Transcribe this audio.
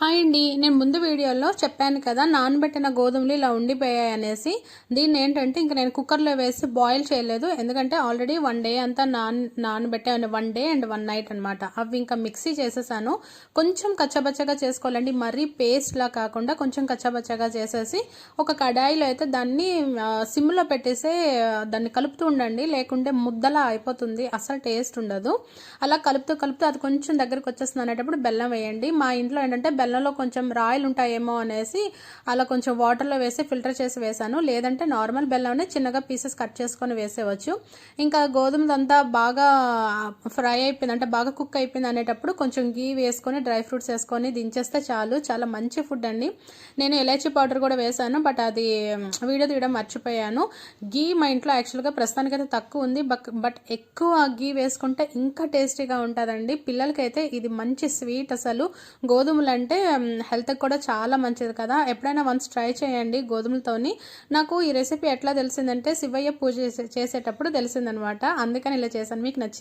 Hi అండి నేను ముందు వీడియోలో చెప్పాను కదా నానబెట్టిన గోధుమలు ఇలా ఉండిపోయాయి అనేసి. దీన్ని ఏంటంటే ఇంకా నేను కుక్కర్లో వేసి బాయిల్ చేయలేదు. ఎందుకంటే ఆల్రెడీ వన్ డే అంతా నాన్ నానబెట్టాను one day and one night అనమాట అవి ఇంకా మిక్సీ చేసేసాను. కొంచెం కచ్చబచ్చగా చేసుకోవాలండి. మరీ పేస్ట్లా కాకుండా కొంచెం కచ్చబచ్చగా చేసేసి ఒక కడాయిలో అయితే దాన్ని సిమ్లో పెట్టేసే దాన్ని కలుపుతూ ఉండండి. లేకుంటే ముద్దలా అయిపోతుంది. అసలు టేస్ట్ ఉండదు. అలా కలుపుతూ కలుపుతూ అది కొంచెం దగ్గరకు వచ్చేస్తుంది అనేటప్పుడు బెల్లం వేయండి. మా ఇంట్లో ఏంటంటే బెల్లంలో కొంచెం రాయిల్ ఉంటాయేమో అనేసి అలా కొంచెం వాటర్లో వేసి ఫిల్టర్ చేసి వేసాను లేదంటే నార్మల్ బెల్లంనే చిన్నగా పీసెస్ కట్ చేసుకొని వేసేవచ్చు. ఇంకా గోధుమదంతా బాగా ఫ్రై అయిపోయింది. అంటే బాగా కుక్ అయిపోయింది అనేటప్పుడు కొంచెం గీ వేసుకొని డ్రై ఫ్రూట్స్ వేసుకొని దించేస్తే చాలు. చాలా మంచి ఫుడ్ అండి. నేను ఎలాచీ పౌడర్ కూడా వేసాను బట్ అది వీడియో తీయడం మర్చిపోయాను. గీ మా ఇంట్లో యాక్చువల్గా ప్రస్తుతానికైతే తక్కువ ఉంది. బట్ ఎక్కువ గీ వేసుకుంటే ఇంకా టేస్టీగా ఉంటుందండి. పిల్లలకైతే ఇది మంచి స్వీట్ అసలు. గోధుమలు అంటే హెల్త్కి కూడా చాలా మంచిది కదా. ఎప్పుడైనా వన్స్ ట్రై చేయండి గోధుమలతోని. నాకు ఈ రెసిపీ ఎట్లా తెలిసిందంటే శివయ్య పూజ చేసేటప్పుడు తెలిసిందనమాట. అందుకని ఇలా చేశాను. మీకు నచ్చింది?